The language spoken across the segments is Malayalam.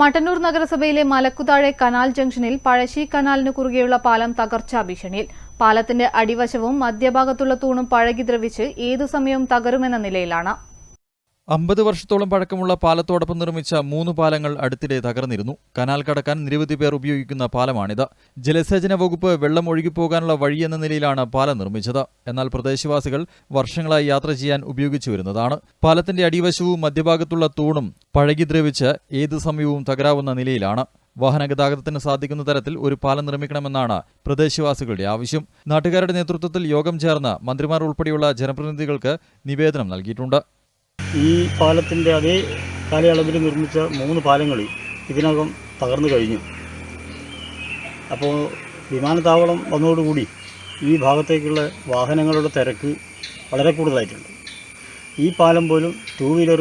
മട്ടന്നൂർ നഗരസഭയിലെ മലക്കുതാഴെ കനാൽ ജംഗ്ഷനിൽ പഴശ്ശി കനാലിനു കുറുകെയുള്ള പാലം തകർച്ചാ ഭീഷണിയിൽ. പാലത്തിന്റെ അടിവശവും മധ്യഭാഗത്തുള്ള തൂണും പഴകി ദ്രവിച്ച് ഏതു സമയവും തകരുമെന്ന നിലയിലാണ്. അമ്പത് വർഷത്തോളം പഴക്കമുള്ള പാലത്തോടൊപ്പം നിർമ്മിച്ച മൂന്ന് പാലങ്ങൾ അടുത്തിടെ തകർന്നിരുന്നു. കനാൽ കടക്കാൻ നിരവധി പേർ ഉപയോഗിക്കുന്ന പാലമാണിത്. ജലസേചന വകുപ്പ് വെള്ളം ഒഴുകിപ്പോകാനുള്ള വഴിയെന്ന നിലയിലാണ് പാലം നിർമ്മിച്ചത്. എന്നാൽ പ്രദേശവാസികൾ വർഷങ്ങളായി യാത്ര ചെയ്യാൻ ഉപയോഗിച്ചു വരുന്നതാണ്. പാലത്തിന്റെ അടിവശവും മധ്യഭാഗത്തുള്ള തൂണും പഴകി ദ്രവിച്ച് ഏത് സമയവും തകരാവുന്ന നിലയിലാണ്. വാഹനഗതാഗതത്തിന് സാധിക്കുന്ന തരത്തിൽ ഒരു പാലം നിർമ്മിക്കണമെന്നാണ് പ്രദേശവാസികളുടെ ആവശ്യം. നാട്ടുകാരുടെ നേതൃത്വത്തിൽ യോഗം ചേർന്ന് മന്ത്രിമാർ ഉൾപ്പെടെയുള്ള ജനപ്രതിനിധികൾക്ക് നിവേദനം നൽകിയിട്ടുണ്ട്. ഈ പാലത്തിന്റെ അതേ കാലയളവിൽ നിർമ്മിച്ച മൂന്ന് പാലങ്ങൾ ഇതിനകം തകർന്നു കഴിഞ്ഞു. അപ്പോൾ വിമാനത്താവളം വന്നതോടുകൂടി ഈ ഭാഗത്തേക്കുള്ള വാഹനങ്ങളുടെ തിരക്ക് വളരെ കൂടുതലായിട്ടുണ്ട്. ഈ പാലം പോലും ടൂ വീലർ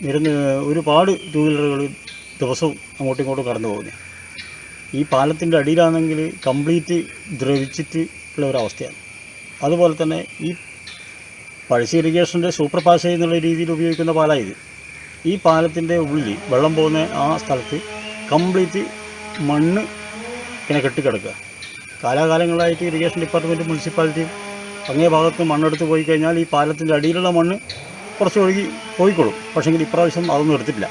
നിരന്ന് ഒരുപാട് ടൂ വീലറുകൾ ദിവസവും അങ്ങോട്ടും ഇങ്ങോട്ടും കടന്നു പോകുന്നു. ഈ പാലത്തിന്റെ അടിയിലാണെങ്കിൽ കംപ്ലീറ്റ് ദ്രവിച്ചിട്ട് ഉള്ള ഒരവസ്ഥയാണ് അതുപോലെ തന്നെ ഈ പഴശ്ശി ഇറിഗേഷന്റെ സൂപ്പർ പാസ് എന്നുള്ള രീതിയിൽ ഉപയോഗിക്കുന്ന പാലമാണ് ഇത്. ഈ പാലത്തിന്റെ ഉള്ളിൽ വെള്ളം പോകുന്ന ആ സ്ഥലത്ത് കംപ്ലീറ്റ് മണ്ണ് ഇങ്ങനെ കെട്ടിക്കിടക്കുക. കാലാകാലങ്ങളായിട്ട് ഇറിഗേഷൻ ഡിപ്പാർട്ട്മെന്റ് മുനിസിപ്പാലിറ്റിയും അങ്ങേ ഭാഗത്ത് മണ്ണെടുത്ത് പോയി കഴിഞ്ഞാൽ ഈ പാലത്തിന്റെ അടിയിലുള്ള മണ്ണ് കുറച്ച് ഒഴുകി പോയിക്കൊള്ളും. പക്ഷേങ്കിൽ ഇപ്രാവശ്യം അതൊന്നും എടുത്തിട്ടില്ല.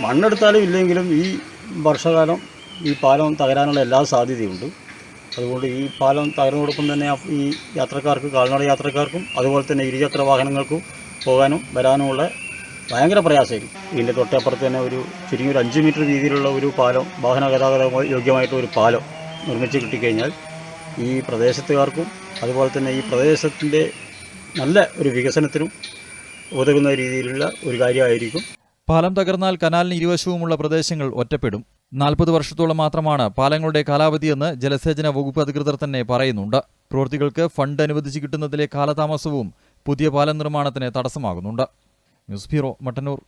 മണ്ണെടുത്താലും ഇല്ലെങ്കിലും ഈ വർഷകാലം ഈ പാലം തകരാനുള്ള എല്ലാ സാധ്യതയുണ്ട്. അതുകൊണ്ട് ഈ പാലം തകർന്നതോടൊപ്പം തന്നെ ഈ യാത്രക്കാർക്ക് കാൽനട യാത്രക്കാർക്കും അതുപോലെ തന്നെ ഇരുചക്ര വാഹനങ്ങൾക്കും പോകാനും വരാനുമുള്ള ഭയങ്കര പ്രയാസമായിരിക്കും. ഇതിന്റെ തൊട്ടപ്പുറത്ത് തന്നെ ഒരു ചുരുങ്ങി ഒരു അഞ്ച് മീറ്റർ വീതിയിലുള്ള ഒരു പാലം വാഹന ഗതാഗത യോഗ്യമായിട്ട് ഒരു പാലം നിർമ്മിച്ച് കിട്ടിക്കഴിഞ്ഞാൽ ഈ പ്രദേശത്തുകാർക്കും അതുപോലെ തന്നെ ഈ പ്രദേശത്തിന്റെ നല്ല ഒരു വികസനത്തിനും ഉതകുന്ന രീതിയിലുള്ള ഒരു കാര്യമായിരിക്കും. പാലം തകർന്നാൽ കനാലിന് ഇരുവശവുമുള്ള പ്രദേശങ്ങൾ ഒറ്റപ്പെടും. നാൽപ്പത് വർഷത്തോളം മാത്രമാണ് പാലങ്ങളുടെ കാലാവധിയെന്ന് ജലസേചന വകുപ്പ് അധികൃതർ തന്നെ പറയുന്നുണ്ട്. പ്രവൃത്തികൾക്ക് ഫണ്ട് അനുവദിച്ച് കിട്ടുന്നതിലെ കാലതാമസവും പുതിയ പാലം നിർമ്മാണത്തിന് തടസ്സമാകുന്നുണ്ട്. News bureau Mattannur.